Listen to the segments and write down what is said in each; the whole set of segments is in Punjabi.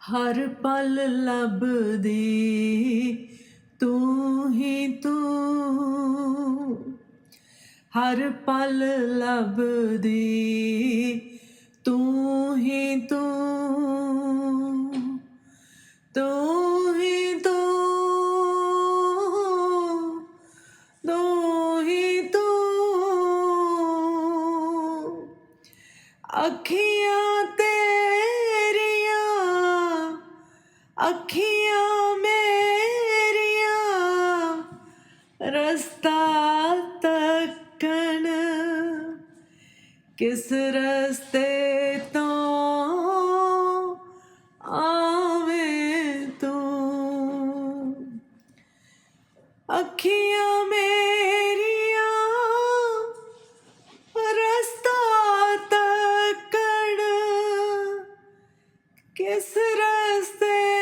ਹਰ ਪਲ ਲੱਭਦੀ, ਤੂੰ ਹੀ ਤੂੰ। ਹਰ ਪਲ ਲੱਭਦੀ, ਤੂੰ ਹੀ ਤੂੰ। ਤੂੰ ਹੀ ਤੂੰ ਤੂੰ ਹੀ ਤੂੰ। ਅੱਖੀਆਂ ਤੇ ਅੱਖੀਆਂ ਮੇਰੀਆਂ ਰਸਤਾ ਤੱਕਣ। ਕਿਸ ਰਸਤੇ ਤੋਂ ਆਵੇਂ ਤੂੰ? ਅੱਖੀਆਂ ਮੇਰੀਆਂ ਰਸਤਾ ਤੱਕਣ। ਕਿਸ ਰਸਤੇ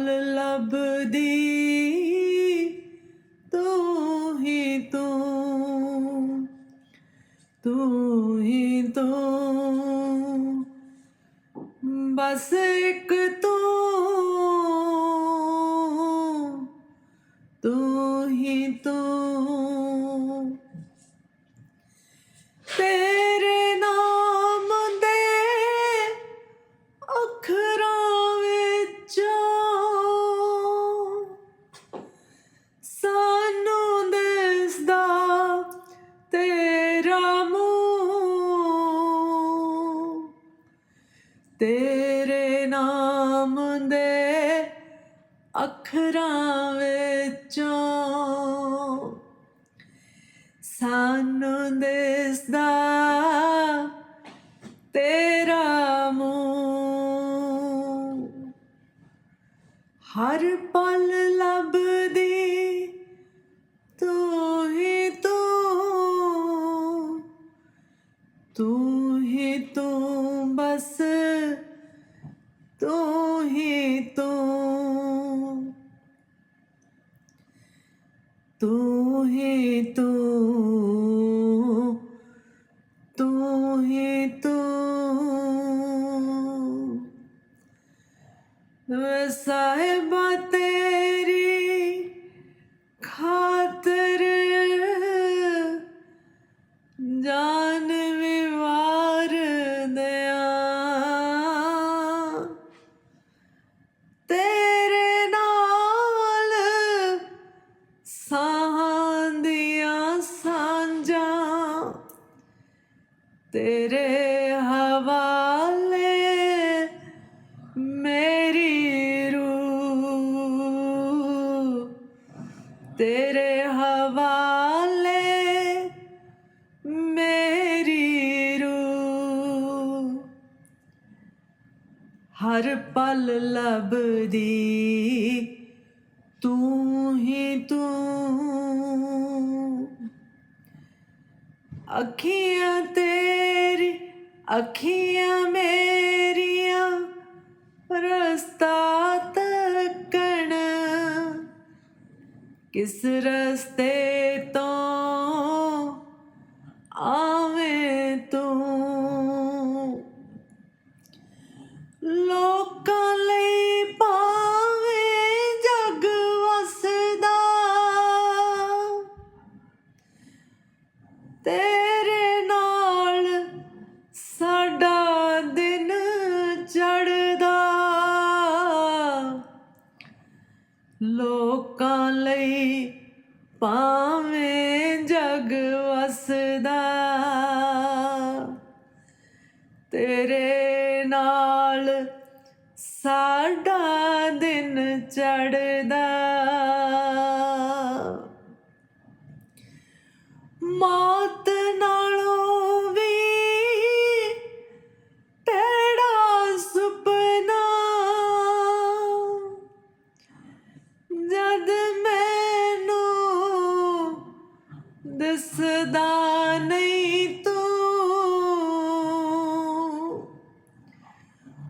ਹਰ ਲੱਭਦੀ ਤੂੰ ਹੀ ਤੂੰ ਤੂੰ ਹੀ ਤੂੰ। ਬਸ ਇੱਕ ਤੂੰ ਤੇਰੇ ਨਾਮ ਦੇ ਅੱਖਰਾਂ ਵਿੱਚੋਂ ਸਾਨੂੰ ਦਿਸਦਾ ਤੇਰਾ ਮੂੰਹ। ਹਰ ਪਲ ਲੱਭਦੀ ਤੂੰ ਹੀ ਤੂੰ ਤੂੰ ਹੀ ਤੂੰ ਬਸ ਤੂੰ ਹੀ ਤੂੰ ਤੂੰ ਹੀ ਤੂੰ ਤੇਰੇ ਹਵਾਲੇ ਮੇਰੀ ਰੂਹ। ਤੇਰੇ ਹਵਾਲੇ ਮੇਰੀ ਰੂਹ। ਹਰ ਪਲ ਲੱਭਦੀ ਤੂੰ ਹੀ ਤੂੰ। ਅੱਖੀਆਂ ਤੇਰੀ ਅੱਖੀਆਂ ਮੇਰੀਆਂ ਰਸਤਾ ਤੱਕਣ ਕਿਸ ਰਸਤੇ ਤੋਂ ਆਵੇਂ ਤੂੰ? ਲੋਕਾਂ ਲਈ ਪਾਵੇਂ ਜਗ ਵਸਦਾ ਤੇਰੇ ਨਾਲ ਸਾਡਾ ਦਿਨ ਚੜਦਾ ਮੌਤ ਨਾਲੋਂ ਯਾਦ ਮੈਨੂੰ ਦਿਸਦਾ ਨਹੀਂ ਤੂੰ।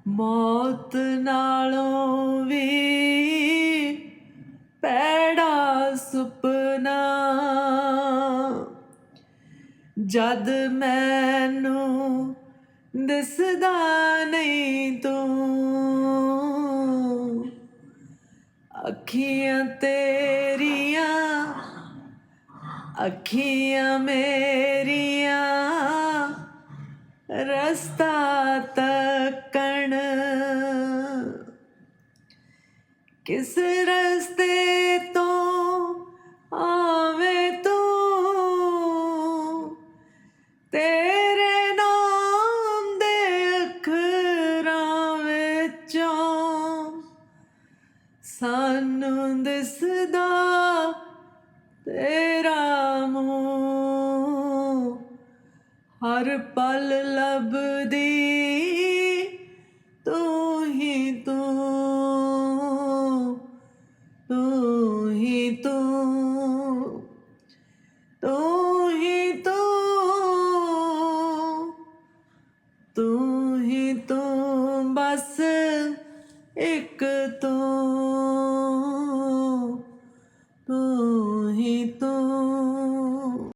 ਮੌਤ ਨਾਲੋਂ ਵੀ ਪੈੜਾ ਸੁਪਨਾ। ਜਦ ਮੈਨੂੰ ਦਿਸਦਾ ਨਹੀਂ ਤੂੰ। ਅੱਖੀਆਂ ਤੇਰੀਆਂ ਅੱਖੀਆਂ ਮੇਰੀ ਸਾਨੂੰ ਦਿਸਦਾ ਤੇਰਾ ਮੋਹ। ਹਰ ਪਲ ਲਬਦੀ